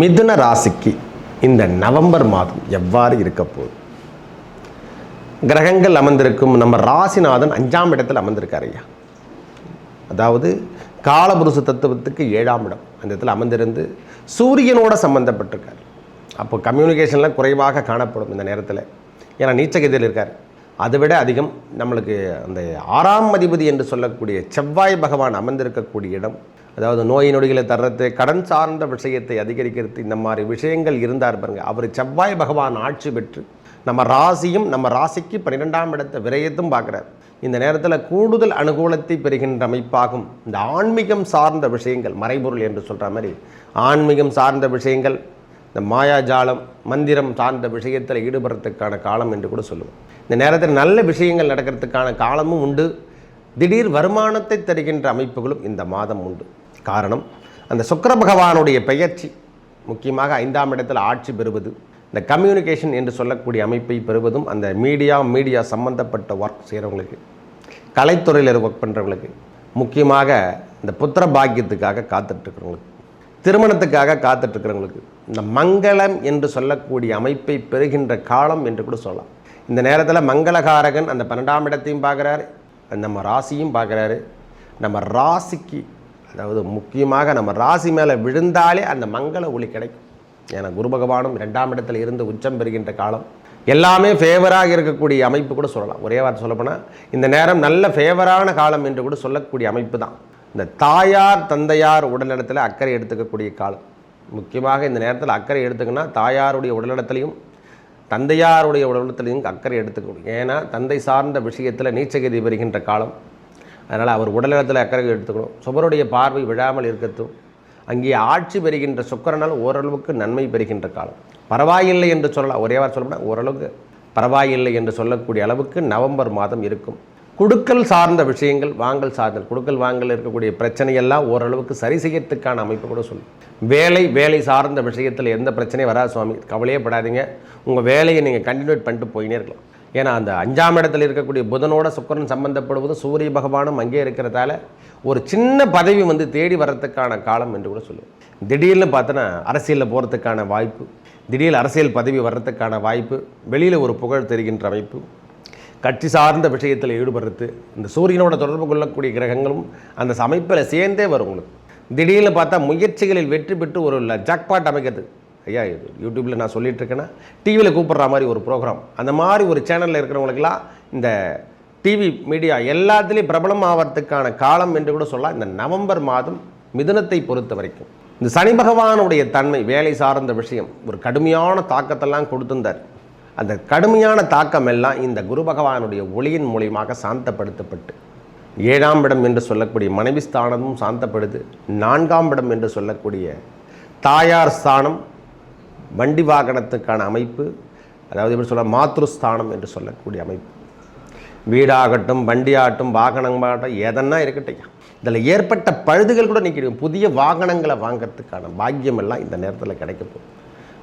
மிதுன ராசிக்கு இந்த நவம்பர் மாதம் எவ்வாறு இருக்க போகுது? கிரகங்கள் அமர்ந்திருக்கும் நம்ம ராசிநாதன் அஞ்சாம் இடத்தில் அமர்ந்திருக்கார் ஐயா. அதாவது காலபுருஷ தத்துவத்துக்கு ஏழாம் இடம் அந்த இடத்துல அமர்ந்திருந்து சூரியனோட சம்பந்தப்பட்டிருக்கார். அப்போ கம்யூனிகேஷன்லாம் குறைவாக காணப்படும் இந்த நேரத்தில். ஏன்னா நீச்சகதியில் இருக்கார். அதை விட அதிகம் நம்மளுக்கு அந்த ஆறாம் அதிபதி என்று சொல்லக்கூடிய செவ்வாய் பகவான் அமர்ந்திருக்கக்கூடிய இடம் அதாவது நோய் நொடிகளை தர்றது கடன் சார்ந்த விஷயத்தை அதிகரிக்கிறது இந்த மாதிரி விஷயங்கள் இருந்தார் பாருங்க. அவர் செவ்வாய் பகவான் ஆட்சி பெற்று நம்ம ராசியும் நம்ம ராசிக்கு பன்னிரெண்டாம் இடத்தை விரயத்தும் பார்க்குறார். இந்த நேரத்தில் கூடுதல் அனுகூலத்தை பெறுகின்ற அமைப்பாகும். இந்த ஆன்மீகம் சார்ந்த விஷயங்கள் மறைபொருள் என்று சொல்கிற மாதிரி ஆன்மீகம் சார்ந்த விஷயங்கள் இந்த மாயாஜாலம் மந்திரம் சார்ந்த விஷயத்தில் ஈடுபடுறதுக்கான காலம் என்று கூட சொல்லுவோம். இந்த நேரத்தில் நல்ல விஷயங்கள் நடக்கிறதுக்கான காலமும் உண்டு. திடீர் வருமானத்தை தருகின்ற அமைப்புகளும் இந்த மாதம் உண்டு. காரணம். அந்த சுக்கர பகவானுடைய பெயர்ச்சி முக்கியமாக ஐந்தாம் இடத்தில் ஆட்சி பெறுவது இந்த கம்யூனிகேஷன் என்று சொல்லக்கூடிய அமைப்பை பெறுவதும் அந்த மீடியா மீடியா சம்பந்தப்பட்ட ஒர்க் செய்கிறவங்களுக்கு கலைத்துறையில் ஒர்க் பண்ணுறவங்களுக்கு முக்கியமாக இந்த புத்திர பாக்கியத்துக்காக காத்துட்ருக்கிறவங்களுக்கு திருமணத்துக்காக காத்துட்ருக்கிறவங்களுக்கு இந்த மங்களம் என்று சொல்லக்கூடிய அமைப்பை பெறுகின்ற காலம் என்று கூட சொல்லலாம். இந்த நேரத்தில் மங்களகாரகன் அந்த பன்னெண்டாம் இடத்தையும் பார்க்குறாரு நம்ம ராசியும் பார்க்குறாரு. நம்ம ராசிக்கு அதாவது முக்கியமாக நம்ம ராசி மேலே விழுந்தாலே அந்த மங்கள ஒளி கிடைக்கும். ஏன்னா குரு பகவானும் ரெண்டாம் இடத்துல இருந்து உச்சம் பெறுகின்ற காலம். எல்லாமே ஃபேவராக இருக்கக்கூடிய அமைப்பு கூட சொல்லலாம். ஒரே வார்த்தை சொல்லப்போனால் இந்த நேரம் நல்ல ஃபேவரான காலம் என்று கூட சொல்லக்கூடிய அமைப்பு தான். இந்த தாயார் தந்தையார் உடல்நலத்தில் அக்கறை எடுத்துக்கக்கூடிய காலம். முக்கியமாக இந்த நேரத்தில் அக்கறை எடுத்துக்கன்னா தாயாருடைய உடல்நலத்திலையும் தந்தையாருடைய உடல்நலத்திலையும் அக்கறை எடுத்துக்கணும். ஏன்னா தந்தை சார்ந்த விஷயத்தில் நீச்சகதி பெறுகின்ற காலம். அதனால் அவர் உடல்நலத்தில் அக்கறை எடுத்துக்கணும். சுபருடைய பார்வை விழாமல் இருக்கட்டும். அங்கே ஆட்சி பெறுகின்ற சுக்கரனால் ஓரளவுக்கு நன்மை பெறுகின்ற காலம். பரவாயில்லை என்று சொல்லலாம். ஒரே வாரம் சொல்லப்போனால் ஓரளவுக்கு பரவாயில்லை என்று சொல்லக்கூடிய அளவுக்கு நவம்பர் மாதம் இருக்கும். குடுக்கல் சார்ந்த விஷயங்கள் வாங்கல் சார்ந்த குடுக்கல் வாங்கல் இருக்கக்கூடிய பிரச்சனையெல்லாம் ஓரளவுக்கு சரி செய்யறதுக்கான அமைப்பு கூட சொல்லும். வேலை வேலை சார்ந்த விஷயத்தில் எந்த பிரச்சனையும் வராது சுவாமி. கவலையே படாதீங்க. உங்கள் வேலையை நீங்கள் கண்டினியூட் பண்ணிட்டு போயினே இருக்கலாம். ஏன்னா அந்த அஞ்சாம் இடத்துல இருக்கக்கூடிய புதனோட சுக்கரன் சம்பந்தப்படுவதும் சூரிய பகவானும் அங்கே இருக்கிறதால ஒரு சின்ன பதவி வந்து தேடி வர்றதுக்கான காலம் என்று கூட சொல்லுவோம். திடீர்னு பார்த்தோன்னா அரசியலில் போகிறதுக்கான வாய்ப்பு திடீர் அரசியல் பதவி வர்றதுக்கான வாய்ப்பு வெளியில் ஒரு புகழ் தெரிகின்ற அமைப்பு கட்சி சார்ந்த விஷயத்தில் ஈடுபடுறது இந்த சூரியனோட தொடர்பு கொள்ளக்கூடிய கிரகங்களும் அந்த அமைப்பில் சேர்ந்தே வரும் உங்களுக்கு. திடீர்னு பார்த்தா முயற்சிகளில் வெற்றி பெற்று ஒரு ஜாக்பாட் அமைக்கிறது. ஐயா இது யூடியூப்பில் நான் சொல்லிகிட்ருக்கேன்னா டிவியில் கூப்பிட்ற மாதிரி ஒரு ப்ரோக்ராம் அந்த மாதிரி ஒரு சேனலில் இருக்கிறவங்களுக்கெல்லாம் இந்த டிவி மீடியா எல்லாத்துலேயும் பிரபலம் ஆவறதுக்கான காலம் என்று கூட சொல்லலாம். இந்த நவம்பர் மாதம் மிதுனத்தை பொறுத்த வரைக்கும். இந்த சனி பகவானுடைய தன்மை வேலை சார்ந்த விஷயம் ஒரு கடுமையான தாக்கத்தெல்லாம் கொடுத்திருந்தார். அந்த கடுமையான தாக்கம் எல்லாம் இந்த குரு பகவானுடைய ஒளியின் மூலியமாக சாந்தப்படுத்தப்பட்டு ஏழாம் இடம் என்று சொல்லக்கூடிய மனைவி ஸ்தானமும் சாந்தப்படுது. நான்காம் இடம் என்று சொல்லக்கூடிய தாயார் ஸ்தானம் வண்டி வாகனத்துக்கான அமைப்பு அதாவது எப்படி சொல்ல மாத்ருஸ்தானம் என்று சொல்லக்கூடிய அமைப்பு. வீடாகட்டும் வண்டியாகட்டும் வாகனமாகட்டும் எதனா இருக்கட்டும் இதில் ஏற்பட்ட பழுதுகள் கூட நீக்கிடும் புதிய வாகனங்களை வாங்கிறதுக்கான பாக்கியம் எல்லாம் இந்த நேரத்தில் கிடைக்க போகுது.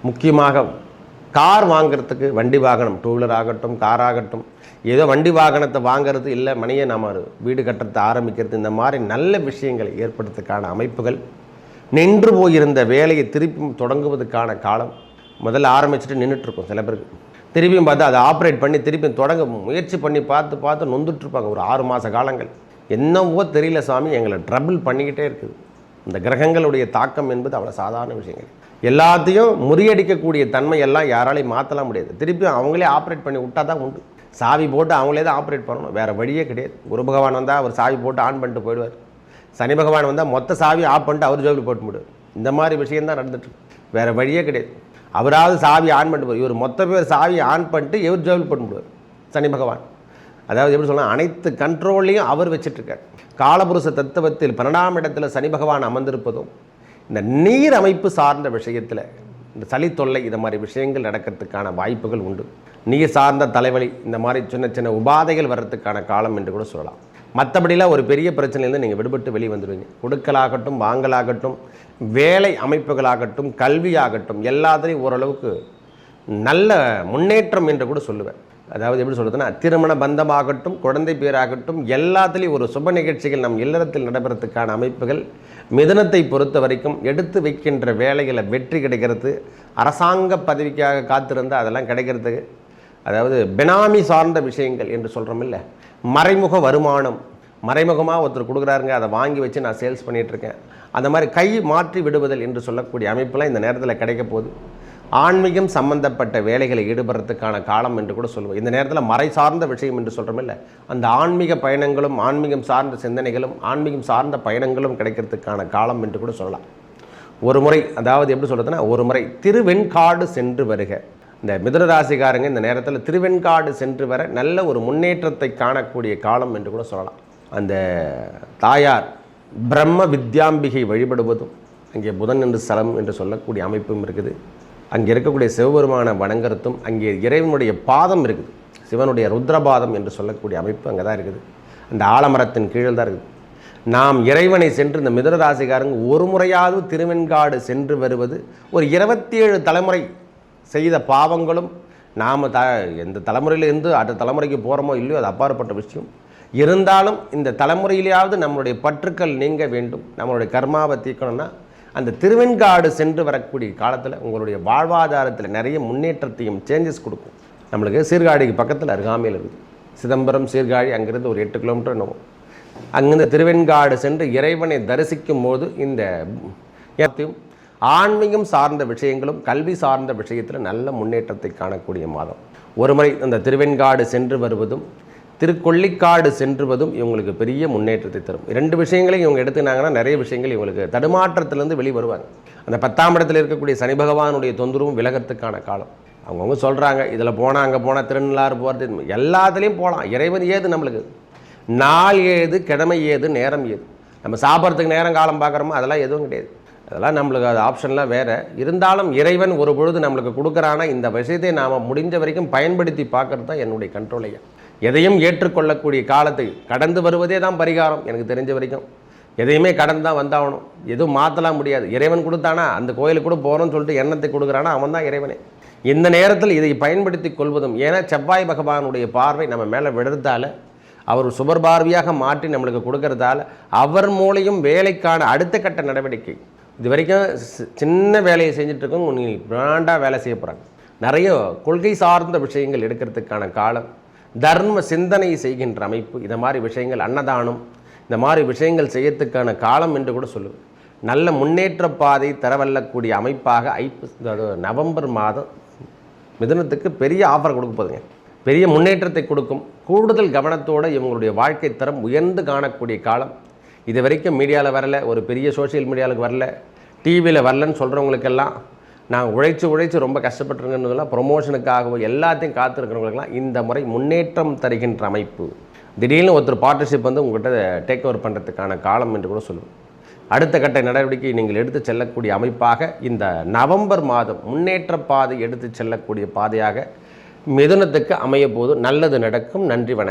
முக்கியமாக கார் வாங்கிறதுக்கு வண்டி வாகனம் டூ வீலர் ஆகட்டும் கார் ஆகட்டும் ஏதோ வண்டி வாகனத்தை வாங்குறது இல்லை மணியை நாம் வீடு கட்டுறதை ஆரம்பிக்கிறது இந்த மாதிரி நல்ல விஷயங்களை ஏற்படுறதுக்கான அமைப்புகள் நின்று போயிருந்த வேலையை திருப்பி தொடங்குவதற்கான காலம் முதல்ல ஆரம்பிச்சுட்டு நின்றுட்டுருக்கும் சில பேருக்கு. திருப்பியும் பார்த்து அதை ஆப்ரேட் பண்ணி திருப்பி தொடங்க முயற்சி பண்ணி பார்த்து பார்த்து நொந்துட்டுருப்பாங்க ஒரு ஆறு மாத காலங்கள். என்னவோ தெரியல சாமி எங்களை ட்ரபிள் பண்ணிக்கிட்டே இருக்குது. இந்த கிரகங்களுடைய தாக்கம் என்பது அவ்வளோ சாதாரண விஷயங்கள். எல்லாத்தையும் முறியடிக்கக்கூடிய தன்மை எல்லாம் யாராலையும் மாற்றலாம் முடியாது. திருப்பியும் அவங்களே ஆப்ரேட் பண்ணி விட்டால் தான் உண்டு. சாவி போட்டு அவங்களே தான் ஆப்ரேட் பண்ணணும். வேறு வழியே கிடையாது. குரு பகவான் வந்தால் அவர் சாவி போட்டு ஆன் பண்ணிட்டு போயிடுவார். சனி பகவான் வந்தால் மொத்த சாவி ஆஃப் பண்ணிட்டு அவர் ஜோபில் போட்டு முடியும் இந்த மாதிரி விஷயந்தான் நடந்துட்டுருக்கு வேறு வழியே கிடையாது. அவராவது சாவி ஆன் பண்ணிட்டு போய் இவர் மொத்த பேர் சாவி ஆன் பண்ணிட்டு இவர் ஜோபில் போட்டு முடிவார். சனி பகவான். அதாவது எப்படி சொல்லலாம் அனைத்து கண்ட்ரோல்லையும் அவர் வச்சிட்ருக்கார் காலபுருஷ தத்துவத்தில் பன்னெண்டாம் இடத்துல சனி பகவான் அமர்ந்திருப்பதும் இந்த நீர் அமைப்பு சார்ந்த விஷயத்தில் இந்த சளி தொல்லை இந்த மாதிரி விஷயங்கள் நடக்கிறதுக்கான வாய்ப்புகள் உண்டு. நீர் சார்ந்த தலைவலி இந்த மாதிரி சின்ன சின்ன உபாதைகள் வர்றதுக்கான காலம் என்று கூட சொல்லலாம். மற்றபடிலாம் ஒரு பெரிய பிரச்சனையிலேருந்து நீங்கள் விடுபட்டு வெளியே வந்துடுவீங்க கொடுக்கலாகட்டும் வாங்கலாகட்டும் வேலை அமைப்புகளாகட்டும் கல்வியாகட்டும் எல்லாத்துலேயும் ஓரளவுக்கு நல்ல முன்னேற்றம் என்று கூட சொல்லுவேன். அதாவது எப்படி சொல்கிறதுன்னா திருமண பந்தமாகட்டும் குழந்தை பேராகட்டும் எல்லாத்துலேயும் ஒரு சுப நிகழ்ச்சிகள் நம் இல்லறத்தில் நடைபெறத்துக்கான அமைப்புகள் மிதனத்தை பொறுத்த வரைக்கும் எடுத்து வைக்கின்ற வேலைகளை வெற்றி கிடைக்கிறது. அரசாங்க பதவிக்காக காத்திருந்தால் அதெல்லாம் கிடைக்கிறதுக்கு அதாவது பெனாமி சார்ந்த விஷயங்கள் என்று சொல்கிறோம் இல்லை. மறைமுக வருமானம். மறைமுகமாக ஒருத்தர் கொடுக்குறாருங்க அதை வாங்கி வச்சு நான் சேல்ஸ் பண்ணிகிட்ருக்கேன் அந்த மாதிரி கை மாற்றி விடுவதல் என்று சொல்லக்கூடிய அமைப்பெல்லாம் இந்த நேரத்தில் கிடைக்க போகுது. ஆன்மீகம் சம்பந்தப்பட்ட வேலைகளை ஈடுபடுறதுக்கான காலம் என்று கூட சொல்லுவோம். இந்த நேரத்தில் மறை சார்ந்த விஷயம் என்று சொல்கிறோம் இல்லை. அந்த ஆன்மீக பயணங்களும் ஆன்மீகம் சார்ந்த சிந்தனைகளும் ஆன்மீகம் சார்ந்த பயணங்களும் கிடைக்கிறதுக்கான காலம் என்று கூட சொல்லலாம். ஒரு முறை அதாவது எப்படி சொல்கிறதுனா ஒரு முறை திருவெண்காடு சென்று வருக. இந்த மிதுன ராசிக்காரங்க இந்த நேரத்தில் திருவெண்காடு சென்று வர நல்ல ஒரு முன்னேற்றத்தை காணக்கூடிய காலம் என்று கூட சொல்லலாம். அந்த தாயார் பிரம்ம வித்யாம்பிகை வழிபடுவதும் அங்கே புதன் என்று ஸ்தலம் என்று சொல்லக்கூடிய அமைப்பும் இருக்குது. அங்கே இருக்கக்கூடிய சிவபெருமான வணங்குறதும் அங்கே இறைவனுடைய பாதம் இருக்குது. சிவனுடைய ருத்ரபாதம் என்று சொல்லக்கூடிய அமைப்பு அங்கே தான் இருக்குது. அந்த ஆலமரத்தின் கீழே தான் இருக்குது. நாம் இறைவனை சென்று இந்த மிதுன ராசிக்காரங்க ஒரு முறையாவது திருவெண்காடு சென்று வருவது ஒரு இருபத்தி ஏழு தலைமுறை செய்த பாவங்களும் நாம் த எந்த தலைமுறையிலேருந்து அடுத்த தலைமுறைக்கு போகிறோமோ இல்லையோ அது அப்பாற்பட்ட விஷயம். இருந்தாலும் இந்த தலைமுறையிலேயாவது நம்மளுடைய பற்றுக்கள் நீங்க வேண்டும். நம்மளுடைய கர்மாவை தீர்க்கணும்னா அந்த திருவெண்காடு சென்று வரக்கூடிய காலத்தில் உங்களுடைய வாழ்வாதாரத்தில் நிறைய முன்னேற்றத்தையும் சேஞ்சஸ் கொடுக்கும். நம்மளுக்கு சீர்காழிக்கு பக்கத்தில் அருகாமையில் இருக்குது. சிதம்பரம் சீர்காழி அங்கிருந்து ஒரு எட்டு கிலோமீட்டர் என்னவோ. அங்கிருந்து திருவெண்காடு சென்று இறைவனை தரிசிக்கும் போது இந்த ஆன்மீகம் சார்ந்த விஷயங்களும் கல்வி சார்ந்த விஷயத்தில் நல்ல முன்னேற்றத்தை காணக்கூடிய மாதம். ஒருமுறை அந்த திருவெண்காடு சென்று வருவதும் திருக்கொள்ளிக்காடு சென்றுவதும் இவங்களுக்கு பெரிய முன்னேற்றத்தை தரும். ரெண்டு விஷயங்களையும் இவங்க எடுத்துனாங்கன்னா நிறைய விஷயங்கள் இவங்களுக்கு தடுமாற்றத்திலேருந்து வெளியே வருவாங்க. அந்த பத்தாம் இடத்தில் இருக்கக்கூடிய சனி பகவானுடைய தொந்தரவும் விலகத்துக்கான காலம். அவங்கவுங்க சொல்கிறாங்க இதில் போனால் அங்கே போனால் திருநள்ளாறு போகிறது எல்லாத்துலேயும் போகலாம் இறைவன் ஏது நம்மளுக்கு? நாள் ஏது கிழமை ஏது நேரம் ஏது? நம்ம சாப்பிட்றதுக்கு நேரம் காலம் பார்க்குறோமோ அதெல்லாம் எதுவும் கிடையாது. அதெல்லாம் நம்மளுக்கு அது ஆப்ஷன்லாம் வேறு. இருந்தாலும் இறைவன் ஒரு பொழுது நம்மளுக்கு கொடுக்குறானா இந்த விஷயத்தை நாம் முடிஞ்ச வரைக்கும் பயன்படுத்தி பார்க்குறது தான் என்னுடைய கண்ட்ரோலையா எதையும் ஏற்றுக்கொள்ளக்கூடிய காலத்தை கடந்து வருவதே தான் பரிகாரம் எனக்கு தெரிஞ்ச வரைக்கும். எதையுமே கடந்து தான் வந்தாகணும். எதுவும் மாற்றலாம் முடியாது. இறைவன் கொடுத்தானா அந்த கோயிலுக்கு கூட போகிறோம்னு சொல்லிட்டு எண்ணத்தை கொடுக்குறானா அவன் தான் இறைவனே. இந்த நேரத்தில் இதை பயன்படுத்தி கொள்வதும் ஏன்னா செவ்வாய் பகவானுடைய பார்வை நம்ம மேலே விடுறதால அவர் சுபர் பார்வையாக மாற்றி நம்மளுக்கு கொடுக்கறதால அவர் மூலையும் வேலைக்கான அடுத்த கட்ட நடவடிக்கை இது வரைக்கும் சி- சின்ன வேலையை செஞ்சுட்டு இருக்கோம் பிராண்டாக வேலை செய்ய போகிறாங்க நிறைய கொள்கை சார்ந்த விஷயங்கள் எடுக்கிறதுக்கான காலம் தர்ம சிந்தனை செய்கின்ற அமைப்பு இந்த மாதிரி விஷயங்கள் அன்னதானம் இந்த மாதிரி விஷயங்கள் செய்யறதுக்கான காலம் என்று கூட சொல்லுவேன். நல்ல முன்னேற்ற பாதை தரவல்லக்கூடிய அமைப்பாக ஐப்பு அதாவது நவம்பர் மாதம் மிதனத்துக்கு பெரிய ஆஃபர் கொடுக்க போதுங்க பெரிய முன்னேற்றத்தை கொடுக்கும். கூடுதல் கவனத்தோடு இவங்களுடைய வாழ்க்கை தரம் உயர்ந்து காணக்கூடிய காலம். இது வரைக்கும் மீடியாவில் வரல ஒரு பெரிய சோஷியல் மீடியாவுக்கு வரல டிவியில் வரலன்னு சொல்கிறவங்களுக்கெல்லாம் நான் உழைச்சி உழைச்சி ரொம்ப கஷ்டப்பட்டுருங்கன்றதெல்லாம் ப்ரொமோஷனுக்காகவோ எல்லாத்தையும் காத்திருக்கிறவங்களுக்கெல்லாம் இந்த முறை முன்னேற்றம் தருகின்ற அமைப்பு. திடீர்னு ஒருத்தர் பார்ட்னர்ஷிப் வந்து உங்கள்கிட்ட டேக் ஓவர் பண்ணுறதுக்கான காலம் என்று கூட சொல்லுவேன் அடுத்த கட்ட நடவடிக்கை நீங்கள் எடுத்து செல்லக்கூடிய அமைப்பாக இந்த நவம்பர் மாதம் முன்னேற்ற பாதை எடுத்து செல்லக்கூடிய பாதையாக மிதுனத்துக்கு அமைய போது நல்லது நடக்கும். நன்றி வணக்கம்.